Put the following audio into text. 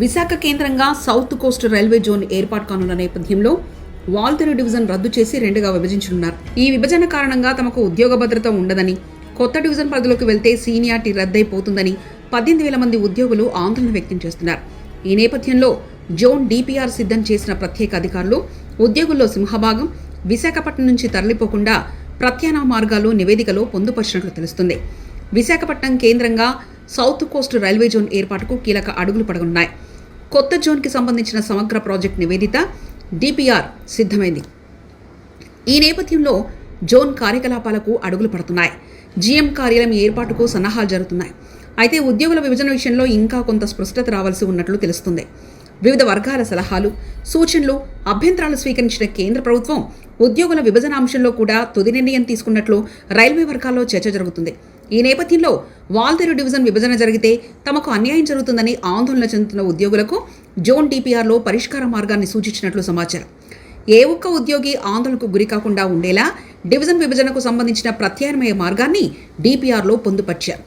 విశాఖ కేంద్రంగా south Coast railway zone ఏర్పాటు కానున్న నేపథ్యంలో వాల్తెరు డివిజన్ రద్దు చేసి రెండుగా విభజించనున్నారు. ఈ విభజన కారణంగా తమకు ఉద్యోగ భద్రత ఉండదని కొత్త డివిజన్ పరిధిలోకి వెళ్తే సీనియార్టీ రద్దయిపోతుందని పద్దెనిమిది వేల మంది ఉద్యోగులు ఆందోళన వ్యక్తం చేస్తున్నారు. ఈ నేపథ్యంలో జోన్ డిపిఆర్ సిద్ధం చేసిన ప్రత్యేక అధికారులు ఉద్యోగుల్లో సింహభాగం విశాఖపట్నం నుంచి తరలిపోకుండా ప్రత్యామ్నాయ మార్గాలు నివేదికలో పొందుపరిచినట్లు తెలుస్తుంది. విశాఖపట్నం కేంద్రంగా సౌత్ కోస్ట్ రైల్వే జోన్ ఏర్పాటుకు కీలక అడుగులు పడనున్నాయి. కొత్త జోన్కి సంబంధించిన సమగ్ర ప్రాజెక్ట్ నివేదిత డిపిఆర్ సిద్ధమైంది. ఈ నేపథ్యంలో జోన్ కార్యకలాపాలకు అడుగులు పడుతున్నాయి. జీఎం కార్యాలయం ఏర్పాటుకు సన్నాహాలు జరుగుతున్నాయి. అయితే ఉద్యోగుల విభజన విషయంలో ఇంకా కొంత స్పష్టత రావాల్సి ఉన్నట్లు తెలుస్తుంది. వివిధ వర్గాల సలహాలు సూచనలు అభ్యంతరాలు స్వీకరించిన కేంద్ర ప్రభుత్వం ఉద్యోగుల విభజన అంశంలో కూడా తుది నిర్ణయం తీసుకున్నట్లు రైల్వే వర్గాల్లో చర్చ జరుగుతుంది. ఈ నేపథ్యంలో వాల్తెరు డివిజన్ విభజన జరిగితే తమకు అన్యాయం జరుగుతుందని ఆందోళన చెందుతున్న ఉద్యోగులకు జోన్ డిపిఆర్లో పరిష్కార మార్గాన్ని సూచించినట్లు సమాచారం. ఏ ఒక్క ఉద్యోగి ఆందోళనకు గురికాకుండా ఉండేలా డివిజన్ విభజనకు సంబంధించిన ప్రత్యామ్నాయ మార్గాన్ని డిపిఆర్లో పొందుపర్చారు.